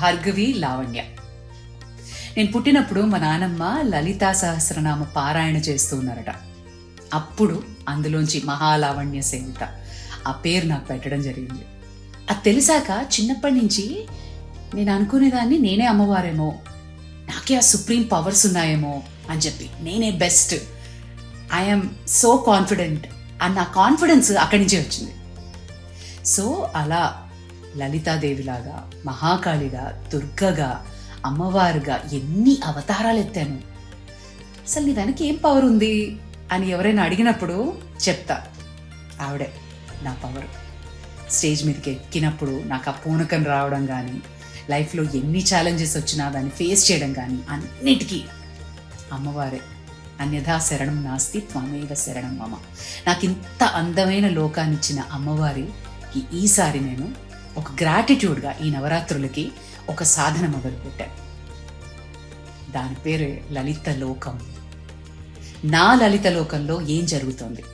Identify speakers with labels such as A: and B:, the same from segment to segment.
A: భార్గవి లావణ్య. నేను పుట్టినప్పుడు మా నానమ్మ లలితా సహస్రనామ పారాయణ చేస్తూ ఉన్నారట. అప్పుడు అందులోంచి మహాలావణ్య సేవిత. ఆ పేరు నాకు పెట్టడం జరిగింది. అది తెలిసాక చిన్నప్పటి నుంచి నేను అనుకునేదాన్ని నేనే అమ్మవారేమో నాకే ఆ సుప్రీం పవర్స్ ఉన్నాయేమో అని చెప్పి. నేనే బెస్ట్. I'm so confident. అన్న కాన్ఫిడెన్స్ అక్కడి నుంచే వచ్చింది. సో అలా లలితాదేవిలాగా మహాకాళిగా దుర్గగా అమ్మవారుగా ఎన్ని అవతారాలు ఎత్తాను? అసలు నీ వెనక ఏం పవర్ ఉంది? అని ఎవరైనా అడిగినప్పుడు చెప్తా. ఆవిడే నా పవర్ స్టేజ్ మీదకి ఎక్కినప్పుడు నాకు ఆ పూనకం రావడం కానీ లైఫ్లో ఎన్ని ఛాలెంజెస్ వచ్చినా దాన్ని ఫేస్ చేయడం కానీ అన్నిటికీ అమ్మవారే. అన్యథా శరణం నాస్తి త్వమేవ శరణం మమ. నాకు ఇంత అందమైన లోకాన్నిచ్చిన అమ్మవారికి ఈసారి నేను ఒక గ్రాటిట్యూడ్గా ఈ నవరాత్రులకి ఒక సాధన మొదలుపెట్టాను దాని పేరే లలిత లోకం. నా లలిత లోకంలో ఏం జరుగుతోంది?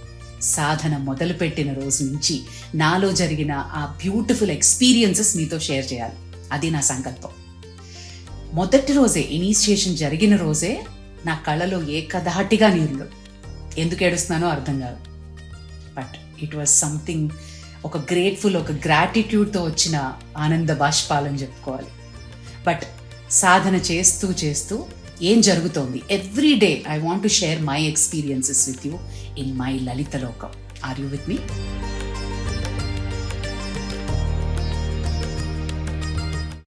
A: సాధన మొదలుపెట్టిన రోజు నుంచి నాలో జరిగిన ఆ బ్యూటిఫుల్ ఎక్స్పీరియన్సెస్ మీతో షేర్ చేయాలి. అది నా సంకల్పం. మొదటి రోజే ఇనీషియేషన్ జరిగిన రోజే నా కళ్ళలో ఏకధాటిగా నీళ్ళు ఎందుకు ఏడుస్తున్నానో అర్థం కాదు. బట్ ఇట్ వాజ్ సంథింగ్ ఒక గ్రేట్ఫుల్ ఒక గ్రాటిట్యూడ్తో వచ్చిన ఆనంద బాష్పాలని చెప్పుకోవాలి. బట్ సాధన చేస్తూ చేస్తూ ఏం జరుగుతోంది? Every day I want to share my experiences with you in my Lalitha Lokam are you with me